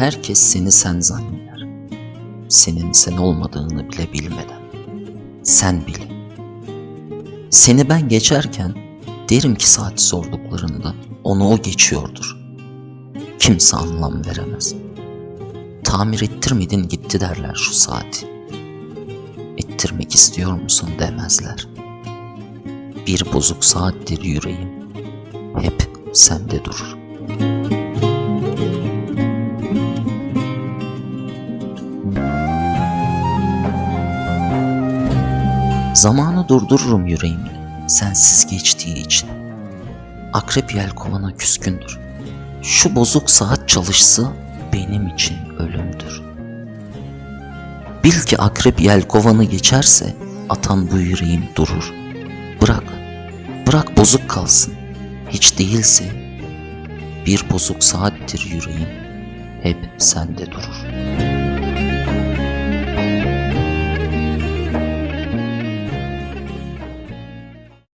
Herkes seni sen zanneder. Senin sen olmadığını bile bilmeden. Sen bil. Seni ben geçerken derim ki saati sorduklarında onu o geçiyordur. Kimse anlam veremez. Tamir ettirmedin gitti derler şu saati. Ettirmek istiyor musun demezler. Bir bozuk saattir yüreğim. Hep sende durur. Zamanı durdururum yüreğimle sensiz geçtiği için. Akrep yelkovana küskündür. Şu bozuk saat çalışsa benim için ölümdür. Bil ki akrep yelkovanı geçerse atan bu yüreğim durur. Bırak, bırak bozuk kalsın. Hiç değilse bir bozuk saattir yüreğim hep sende durur.''